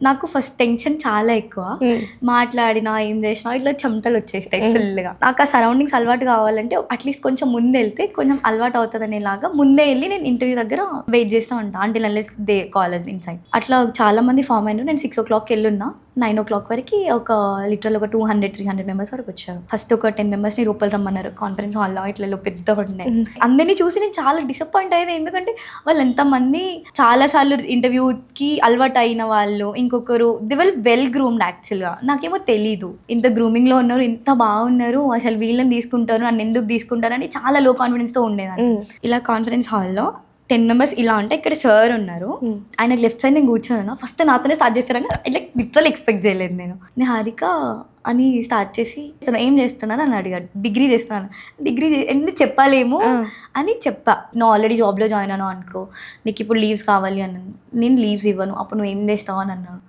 నాకు first tension చాలా ఎక్కువ. మాట్లాడినా ఏం చేసినా ఇట్లా చెమటలు వచ్చేస్తాయి ఫుల్గా నాకు ఆ సరౌండింగ్స్ అలవాటు కావాలంటే అట్లీస్ట్ కొంచెం ముందు వెళ్తే కొంచెం అలవాటు అవుతుంది అనేలాగా ముందే వెళ్ళి నేను ఇంటర్వ్యూ దగ్గర వెయిట్ చేస్తూ ఉంటాను అంటే అన్లెస్ దే కాలేజ్ ఇన్సైడ్ అట్లా చాలా మంది ఫామ్ అయినారు నేను సిక్స్ ఓ క్లాక్కి వెళ్ళున్నా. నైన్ ఓ క్లాక్ వరకు ఒక లిటరల్ ఒక two hundred three hundred members వరకు వచ్చారు. ఫస్ట్ ఒక టెన్ మెంబర్స్ని రూపాయలు రమ్మన్నారు. కాన్ఫరెన్స్ హాల్లో ఇట్లా పెద్ద ఉండే అందరినీ చూసి నేను చాలా డిసప్పాయింట్ అయ్యేది. ఎందుకంటే వాళ్ళు ఎంతమంది చాలా సార్లు ఇంటర్వ్యూకి అలవాటు అయిన వాళ్ళు ఇంకొకరు ది వెల్ వెల్ గ్రూమ్డ్ యాక్చువల్గా నాకేమో తెలీదు. ఇంత గ్రూమింగ్లో ఉన్నారు ఇంత బాగున్నారు అసలు వీళ్ళని తీసుకుంటారు నన్ను ఎందుకు తీసుకుంటారు అని చాలా లో కాన్ఫిడెన్స్తో ఉండేదాన్ని. ఇలా కాన్ఫరెన్స్ హాల్లో టెన్ మెంబర్స్ ఇలా ఉంటే ఇక్కడ సార్ ఉన్నారు. ఆయన లెఫ్ట్ సైడ్ నేను కూర్చోను ఫస్ట్ నాతోనే స్టార్ట్ చేస్తారని లైక్ లిటరల్ ఎక్స్పెక్ట్ చేయలేదు నేను. నేను హారిక అని స్టార్ట్ చేసి "అసలు ఏం చేస్తున్నాను అని అడిగాడు. డిగ్రీ చేస్తున్నాను డిగ్రీ ఎందుకు చెప్పాలేమో? అని చెప్పా. నువ్వు ఆల్రెడీ జాబ్లో జాయిన్ అన్నావు అనుకో. నీకు ఇప్పుడు లీవ్స్ కావాలి అన్నాను నేను లీవ్స్ ఇవ్వను. అప్పుడు నువ్వు ఏం చేస్తావు? అని అన్నాను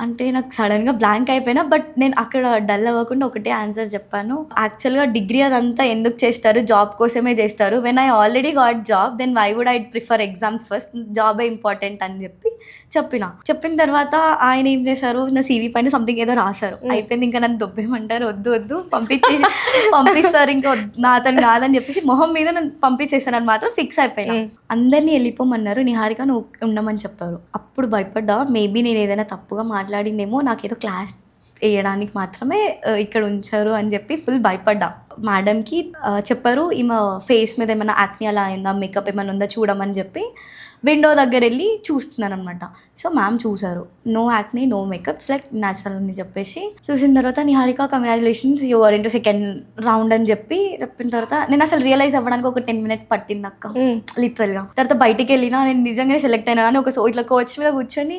అంటే నాకు సడన్గా బ్లాంక్ అయిపోయినా బట్ నేను అక్కడ డల్ అవ్వకుండా ఒకటే ఆన్సర్ చెప్పాను. యాక్చువల్గా డిగ్రీ అదంతా ఎందుకు చేస్తారు? జాబ్ కోసమే చేస్తారు. When I already got job then why would I prefer exams first జాబే ఇంపార్టెంట్ అని చెప్పి చెప్పిన. చెప్పిన తర్వాత ఆయన ఏం చేశారు? నా సీవీ పైన సంథింగ్ ఏదో రాశారు. అయిపోయింది ఇంకా నన్ను దొబ్బేయమంటారు. వద్దు వద్దు పంపించేసి పంపిస్తారు ఇంకా నా అతను కాదని చెప్పేసి మొహం మీద నన్ను పంపించేసానని మాత్రం ఫిక్స్ అయిపోయినా. అందరినీ వెళ్ళిపోమన్నారు. నిహారిక నువ్వు ఉండమని చెప్పారు. అప్పుడు భయపడ్డా. మేబీ నేను ఏదైనా తప్పుగా మాట్లాడిందేమో నాకు ఏదో క్లాస్ వేయడానికి మాత్రమే ఇక్కడ ఉంచారు అని చెప్పి ఫుల్ భయపడ్డా. మేడంకి చెప్పారు ఈమె ఫేస్ మీద ఏమైనా యాక్ని అలా అయిందా? మేకప్ ఏమైనా ఉందా? చూడమని చెప్పి విండో దగ్గర వెళ్ళి చూస్తున్నాను అనమాట సో మ్యామ్ చూసారు. No acne no makeups like natural అని చెప్పేసి చూసిన తర్వాత Niharika congratulations you are into second round అని చెప్పి చెప్పిన తర్వాత నేను అసలు రియలైజ్ అవ్వడానికి ఒక టెన్ మినిట్స్ పట్టింది అక్క లిటరల్గా తర్వాత బయటికి వెళ్ళినా నేను నిజంగానే సెలెక్ట్ అయినా అని ఒక సో ఇట్లా కోచ్ మీద కూర్చొని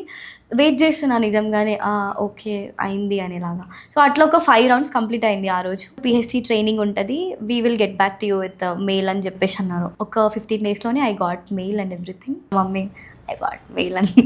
వెయిట్ చేస్తున్నా నిజంగానే ఓకే అయింది అనేలాగా. సో అట్లా ఒక ఫైవ్ రౌండ్స్ కంప్లీట్ అయింది ఆ రోజు. పిహెచ్డి ట్రైనింగ్ ఉంటుంది. We will get back to you with mail అని చెప్పేసి అన్నారు. ఒక ఫిఫ్టీన్ డేస్లోనే I got mail and everything mummy I got mail అని.